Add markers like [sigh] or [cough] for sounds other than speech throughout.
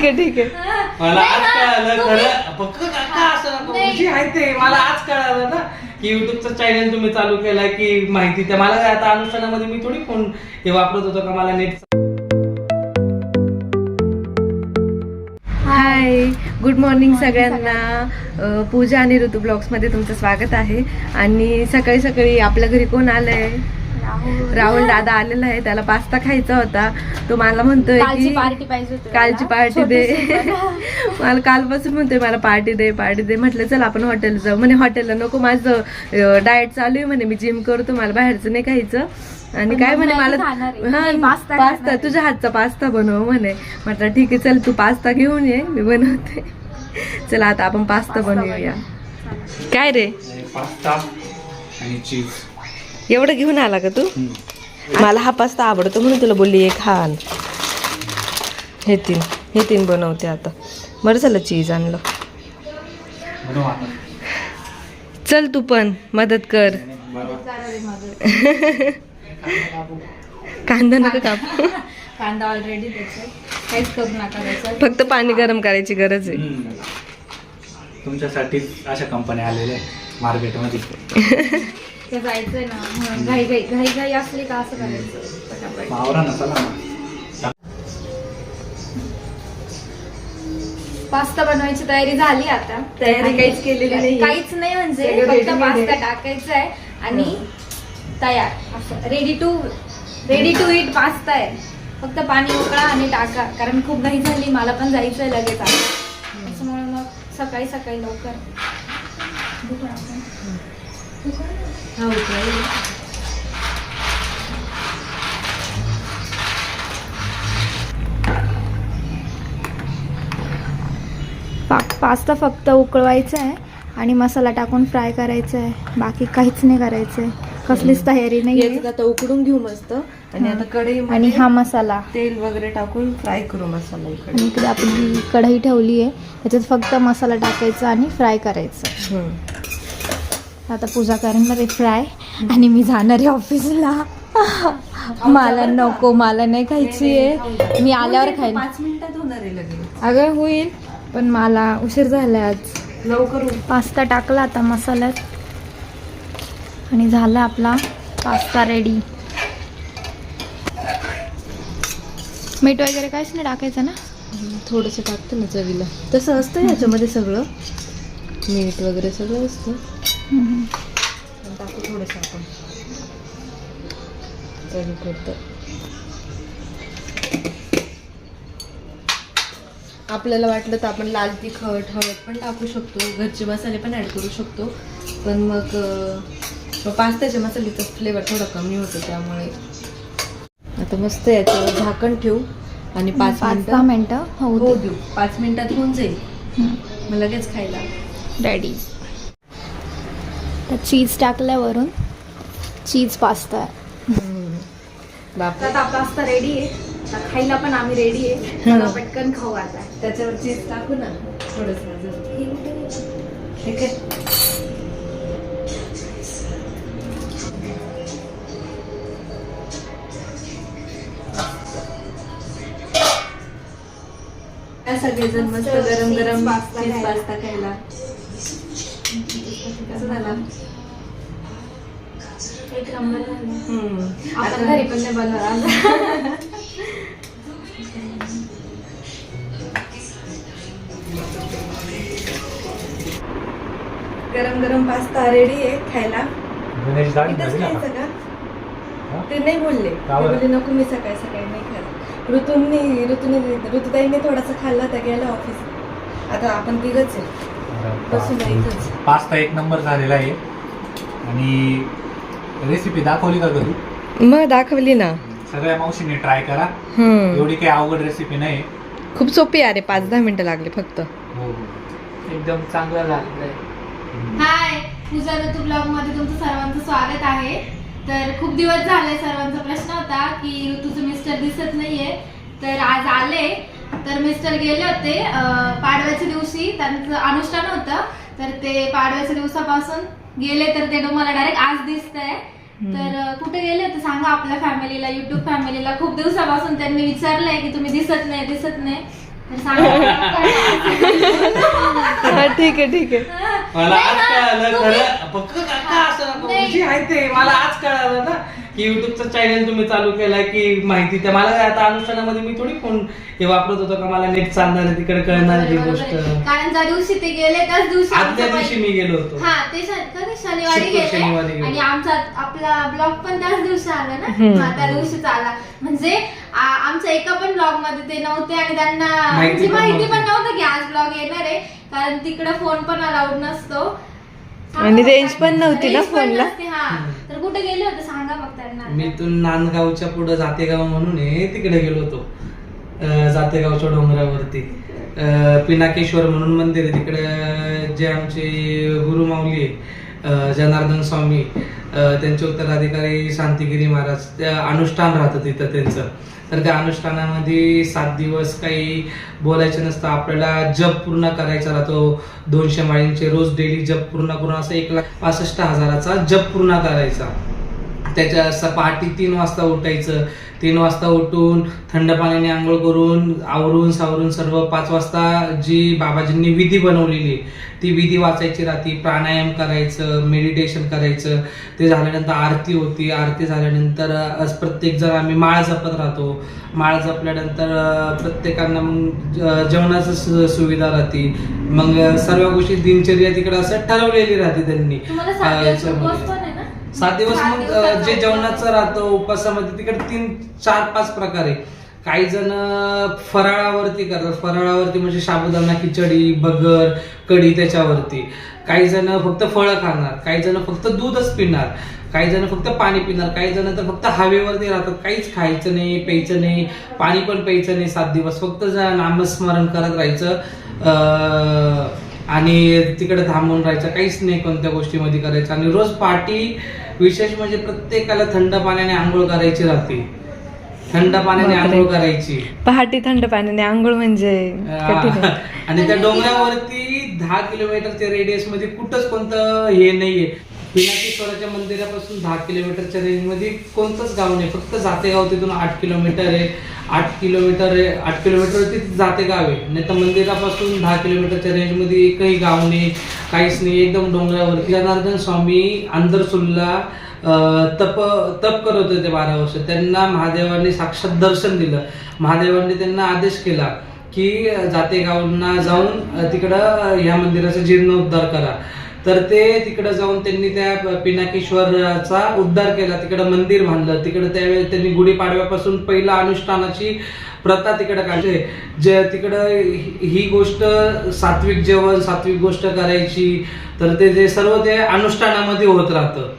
ठीक आहे ठीक आहे. मला आज कळालं खरं फक्त काका असं आहे ते मला आज कळालं ना की युट्यूबचं चॅनल तुम्ही चालू केलाय की माहिती त्या मला काय आता अनुष्ठानामध्ये मी थोडी फोन हे वापरत होतो का मला नेट हाय गुड मॉर्निंग सगळ्यांना. अ, पूजा आणि ऋतू ब्लॉग्समध्ये तुमचं स्वागत आहे. आणि सकाळी सकाळी आपल्या घरी कोण आलंय? राहुल. दादा आलेला आहे त्याला पास्ता खायचा होता. तो मला म्हणतोय कालची की पार्टी पाहिजे होती कालची. पार्टी दे. [laughs] मला कालपासून म्हणतोय मला पार्टी दे पार्टी दे म्हटलं चल आपण हॉटेल जाऊ. म्हणे हॉटेलला नको माझं डाएट चालू आहे म्हणे मी जिम करतो मला बाहेरचं नाही खायचं. आणि काय म्हणे मला. हा, पास्ता पास्ता. तुझ्या हातचा पास्ता बनव म्हणे. म्हटलं ठीक आहे चल तू पास्ता घेऊन ये मी बनवते. [laughs] चला आता आपण पास्ता बनवूया. काय रे? पास्ता आणि चीज एवढं घेऊन आला का तू? मला हा पास्ता आवडतो म्हणून तुला बोलली एक हा आण. हे तीन हे तीन बनवते आता. बरं झालं चीज आणलं. बनव आता. चल तू पण मदत कर. कांदा नका काप. कांदा ऑलरेडी काहीच करू नका फक्त पाणी गरम करायची गरज आहे. तुमच्यासाठी अशा कंपन्या आलेल्या मार्केटमध्ये. [laughs] ते जायचंय ना म्हणून घाई घाई घाई घाई असली का असं करायचं? पटापट. मावरा पास्ता बनवायची तयारी झाली आता. तयारी काहीच केलेली नाहीये. काहीच नाही म्हणजे सगळं फक्त ready-made आहे. पास्ता टाकायचा आहे आणि तयार. असं. Ready to ready to eat pasta आहे. फक्त पाणी उकळा आणि टाका. कारण खूप घाई झाली मला पण जायचं आहे लगेच आता. त्याच्यामुळे मग सकाळी सकाळी लवकर. बघू आपण. पा पास्ता फक्त उकळवायचा आहे आणि मसाला टाकून फ्राय करायचा आहे. बाकी काहीच नाही करायचं आहे. कसलीच तयारी नाही आता उकडून घेऊ मस्त. आणि आता कढई आणि हा मसाला. तेल वगैरे टाकून फ्राय करू मसाला इकडे. आणि इकडे आपली कढई ठेवली आहे. त्याच्यात फक्त मसाला टाकायचा आणि फ्राय करायचं. आता पूजा करणार आहे फ्राय आणि मी जाणार आहे ऑफिसला मला नको मला नाही खायची आहे. मी आल्यावर पाच मिनिटात होणार आहे लगेच? अगं होईल पण मला उशीर झाला आज. लवकर. पास्ता टाकला आता मसाल्यात. आणि झाला आपला पास्ता रेडी मीठ वगैरे काहीच नाही टाकायचं ना? थोडंसं टाकतं ना चवीला. तसं असतं याच्यामध्ये सगळं. मीठ वगैरे सगळं असतं. टाकू थोडंसं आपण. चवीपुरतं आपल्याला वाटलं तर आपण लाल तिखट हळद पण टाकू शकतो. घरचे मसाले पण ॲड करू शकतो. पण मग पास्त्याच्या मसाल्याचा फ्लेवर थोडा कमी होतो त्यामुळे. आता मस्त याच्यावर झाकण ठेवू. आणि पाच पाच दहा मिनिटं हो होऊ दे. देऊ. पाच मिनिटात होऊन जाईल. मग लगेच खायला. रेडी तर चीज टाकल्यावरून चीज पास्ता आता पास्ता रेडी आहे. खायला पण आम्ही रेडी आहे. पटकन खाऊ आता. त्याच्यावर चीज टाकू ना. थोडस ठीक आहे सगळेजण मस्त गरम गरम खायला. पास्ता खायला. कसं झाला? आपण घरी पण नाही बनवणार. गरम गरम पास्ता रेडी आहे खायला. इथंच खायचं का? ते नाही बोलले? बोलले नको मी सकाळी सकाळी नाही खात. ऋतूंनी ऋतूने ऋतुताईने थोडासा खाल्ला त्या गेला ऑफिस आता आपण तिघच आहे. बसून पास्ता एक नंबर झालेला आहे. आणि रेसिपी दाखवली का घरी मग दाखवली ना. सगळ्या मावशीने ट्राय करा. हम्म. एवढी काही अवघड रेसिपी नाही खूप सोपी आहे अरे पाच दहा मिनिटं लागले फक्त. हो हो. एकदम चांगला झालेला आहे हाय पूजा ऋतू ब्लॉगमध्ये तुमचं सर्वांचं स्वागत आहे. तर खूप दिवस झाले सर्वांचा प्रश्न होता की ऋतूचं मिस्टर दिसत नाहीये. तर आज आले. तर मिस्टर गेले होते अं, पाडव्याच्या दिवशी. त्यांचं अनुष्ठान होतं. तर ते पाडव्याच्या दिवसापासून गेले तर ते तुम्हाला डायरेक्ट आज दिसतंय. तर अं, कुठे गेले होते सांगा आपल्या फॅमिलीला युट्यूब फॅमिलीला खूप दिवसापासून त्यांनी विचारलंय की तुम्ही दिसत नाही दिसत नाही. तर सांगा [laughs] ठीक आहे ठीक आहे. मला आज कळालं खरं. फक्त काका असं नको. नाही. जी आहे ते. मला आज कळालं ना. की युट्यूबचं चॅनल तुम्ही चालू केलाय की माहिती त्या मला काय आता अनुष्ठानामध्ये मी थोडी फोन हे वापरत होतो का मला नेट चालणार आहे तिकडे कळणार बरोबर गोष्ट. कारण ज्या दिवशी ते गेले त्याच दिवशी आमचं दिवशी मी गेलो होतो हा ते शन- कधी शनिवारी शुक्र- शनिवारी गेले. आणि आमचा आपला ब्लॉग पण त्याच दिवशी आला ना हम्म. हा, त्या दिवशीच आला म्हणजे आ- आमच्या एका पण ब्लॉगमध्ये ते नव्हते आणि त्यांना माहिती म्हणजे पण माहिती पण नव्हती. नव्हतं की आज ब्लॉग येणार आहे कारण तिकडे फोन पण अलाउड नसतो आणि त्यांना. पण नव्हती ना फोनला? हा तर कुठे गेले होते सांगा मग त्यांना मी तो नांदगावच्या पुढे जातेगाव म्हणून आहे तिकडे गेलो होतो अं, जातेगावच्या डोंगरावरती अं, पिनाकेश्वर म्हणून मंदिर आहे तिकडे जे आमचे गुरुमाऊली आहे अं, जनार्दन स्वामी त्यांचे उत्तराधिकारी शांतिगिरी महाराज अनुष्ठान राहतं तिथं त्यांचं. तर त्या अनुष्ठानामध्ये सात दिवस काही बोलायचं नसतं. आपल्याला जप पूर्ण करायचा राहतो. दोनशे माळींचे रोज डेली जप पूर्ण करून असं एक लाख पासष्ट हजाराचा जप पूर्ण करायचा. त्याच्या स पहाटे तीन वाजता उठायचं. तीन वाजता उठून थंड पाण्याने आंघोळ करून आवरून सावरून सर्व पाच वाजता जी बाबाजींनी विधी बनवलेली ती विधी वाचायची राहती प्राणायाम करायचं मेडिटेशन करायचं ते झाल्यानंतर आरती होती. आरती झाल्यानंतर प्रत्येक जण आम्ही माळ जपत राहतो. माळ जपल्यानंतर प्रत्येकांना मग जेवणाचं सुविधा राहते. मग सर्व गोष्टी दिनचर्या तिकडे असं ठरवलेली राहते त्यांनी. सात दिवस सात मग अ, दिवसाचा जे. जेवणाचं राहतं उपासामध्ये तिकडे तीन चार पाच प्रकार. आहे काही जण फराळावरती करतात. फराळावरती म्हणजे साबुदाणा खिचडी बगर कढी त्याच्यावरती. काही जण फक्त फळं खाणार काही जण फक्त दूधच पिणार काही जण फक्त पाणी पिणार काही जण तर फक्त हवेवरती राहतात. काहीच खायचं नाही प्यायचं नाही पाणी पण प्यायचं नाही सात दिवस. फक्त ज- नामस्मरण करत राहायचं अं, आणि तिकडे थांबून राहायचं. काहीच नाही कोणत्या गोष्टीमध्ये करायचं. आणि रोज पार्टी विशेष म्हणजे प्रत्येकाला थंड पाण्याने आंघोळ करायची राहते थंड पाण्याने. आंघोळ करायची पहाटे थंड पाण्याने आंघोळ म्हणजे. आणि त्या डोंगरावरती दहा किलोमीटरच्या रेडियसमध्ये कुठंच कोणतं हे नाहीये पिनाकेश्वराच्या मंदिरापासून दहा किलोमीटरच्या रेंजमध्ये कोणतंच गाव नाही. फक्त जातेगाव तिथून आठ किलोमीटर आहे. आठ किलोमीटर आहे. आठ किलोमीटरवरती जातेगाव आहे. नाही तर मंदिरापासून दहा किलोमीटरच्या रेंजमध्ये एकही गाव नाही काहीच नाही. एकदम डोंगरावरती जनार्दन स्वामी आंधरसुल्ला तप तप करत होते बारा वर्ष. त्यांना महादेवांनी साक्षात दर्शन दिलं. महादेवांनी त्यांना आदेश केला की जातेगावांना जाऊन तिकडं ह्या मंदिराचा जीर्णोद्धार करा. तर ते तिकडं जाऊन त्यांनी त्या पिनाकेश्वरचा उद्धार केला. तिकडं मंदिर बांधलं. तिकडं त्यावेळी त्यांनी गुढीपाडव्यापासून पहिला अनुष्ठानाची प्रथा तिकडे काढली. जे तिकडं ही- गोष्ट सात्विक जेवण सात्विक गोष्ट करायची. तर ते जे सर्व ते अनुष्ठानामध्ये होत राहतं.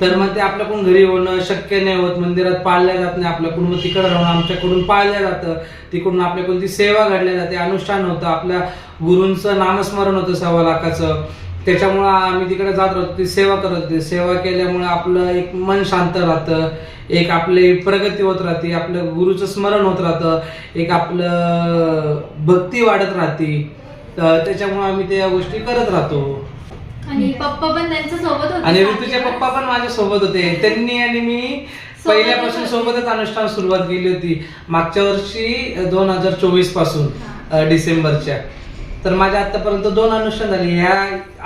तर मग ते आपल्याकडून घरी होणं शक्य नाही होत. मंदिरात पाळल्या जात नाही आपल्याकडून. मग तिकडं राहून आमच्याकडून पाळल्या जातं. तिकडून आपल्याकडून ती सेवा घडल्या जाते. अनुष्ठान होतं. आपल्या गुरूंचं नामस्मरण होतं सव्वा लाखाचं. त्याच्यामुळं आम्ही तिकडे जात राहतो ती सेवा करत होती. सेवा केल्यामुळे आपलं एक मन शांत राहतं. एक आपली प्रगती होत राहते. आपलं गुरुचं स्मरण होत राहतं. एक आपलं भक्ती वाढत राहते. तर त्याच्यामुळे आम्ही त्या गोष्टी करत राहतो. आणि पप्पा पण त्यांच्यासोबत होते आणि ऋतूचे पप्पा पण माझ्या सोबत होते. त्यांनी आणि मी पहिल्यापासून. सोबतच अनुष्ठान सुरुवात केली होती. मागच्या वर्षी दोन हजार चोवीसपासून डिसेंबरच्या. तर माझ्या आतापर्यंत दोन अनुष्ठान झाले. ह्या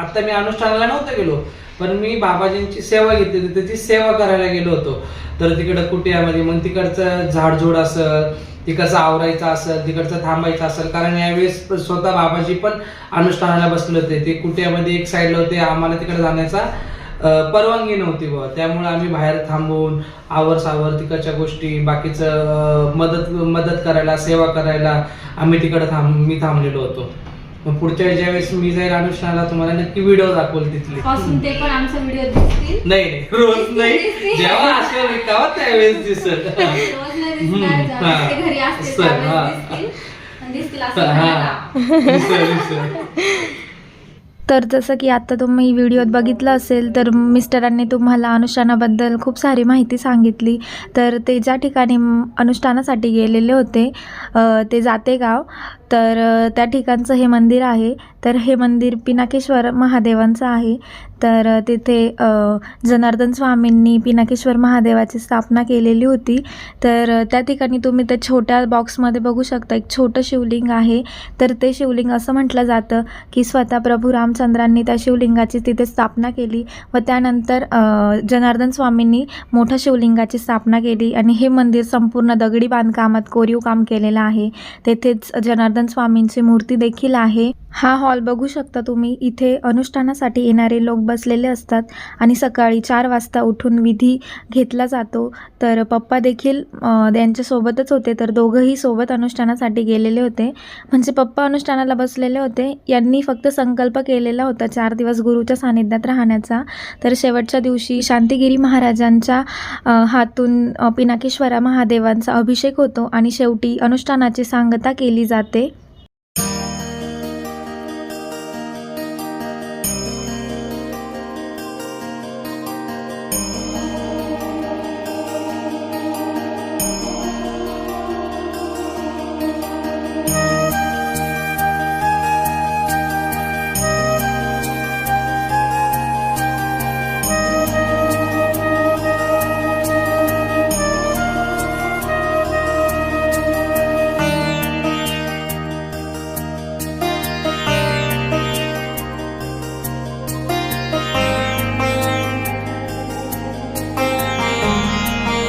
आता मी अनुष्ठानाला नव्हतं गेलो पण मी बाबाजींची सेवा घेतली तर त्याची सेवा करायला गेलो होतो. तर तिकडं कुटियामध्ये मग तिकडचं झाडझूड असेल तिकडचं आवरायचं असेल तिकडचं थांबायचं असेल कारण यावेळेस स्वतः बाबाजी पण अनुष्ठानाला बसले होते. ते कुटियामध्ये एक साईडला होते. आम्हाला तिकडे जाण्याचा परवानगी नव्हती बुवा. त्यामुळे आम्ही बाहेर थांबून आवर सावर तिकडच्या गोष्टी बाकीचं मदत मदत करायला सेवा करायला आम्ही तिकडे थांब मी थांबलेलो होतो. मग पुढच्या ज्या वेळेस मी जाईल अनुष्ठानाला तुम्हाला नक्की व्हिडिओ दाखवल तिथली पासून ते पण आमचा व्हिडिओ दिसतील नाही नाही रोज नाही जेव्हा असेल तेव्हा त्यावेळेस दिसत [laughs] रोज नाही दिसणार, हम्म, जेव्हा हा. ते घरी असतील असं, हा. त्यावेळेस दिसतील. आणि दिसतील असं हा म्हणायला. दिसेल, दिसेल. [laughs] तर जसं की आत्ता तुम्ही व्हिडिओत बघितलं असेल तर मिस्टरांनी तुम्हाला अनुष्ठानाबद्दल खूप सारी माहिती सांगितली तर ते ज्या ठिकाणी म- अनुष्ठानासाठी गेलेले होते अ, ते जाते गाव तर त्या ठिकाणचं हे मंदिर आहे. तर हे मंदिर पिनाकेश्वर महादेवांचं आहे. तर तिथे जनार्दन स्वामींनी पिनाकेश्वर महादेवाची स्थापना केलेली होती. तर त्या ठिकाणी तुम्ही त्या छोट्या बॉक्समध्ये बघू शकता. एक छोटं शिवलिंग आहे. तर ते शिवलिंग असं म्हटलं जातं की स्वतः प्रभू रामचंद्रांनी त्या शिवलिंगाची तिथे स्थापना केली व त्यानंतर जनार्दन स्वामींनी मोठ्या शिवलिंगाची स्थापना केली आणि हे मंदिर संपूर्ण दगडी बांधकामात कोरीव काम केलेलं आहे. तेथेच जनार्दन स्वामींची मूर्ती देखील आहे. हा हॉल बघू शकता तुम्ही. इथे अनुष्ठानासाठी येणारे लोक बसलेले असतात आणि सकाळी चार वाजता उठून विधी घेतला जातो. तर पप्पा देखील त्यांच्यासोबतच होते. तर दोघंही सोबत अनुष्ठानासाठी गेलेले होते. म्हणजे पप्पा अनुष्ठानाला बसलेले होते. यांनी फक्त संकल्प केलेला होता चार दिवस गुरुच्या सानिध्यात राहण्याचा. तर शेवटच्या दिवशी शांतिगिरी महाराजांच्या हातून पिनाकेश्वरा महादेवांचा अभिषेक होतो आणि शेवटी अनुष्ठानाची सांगता केली जाते.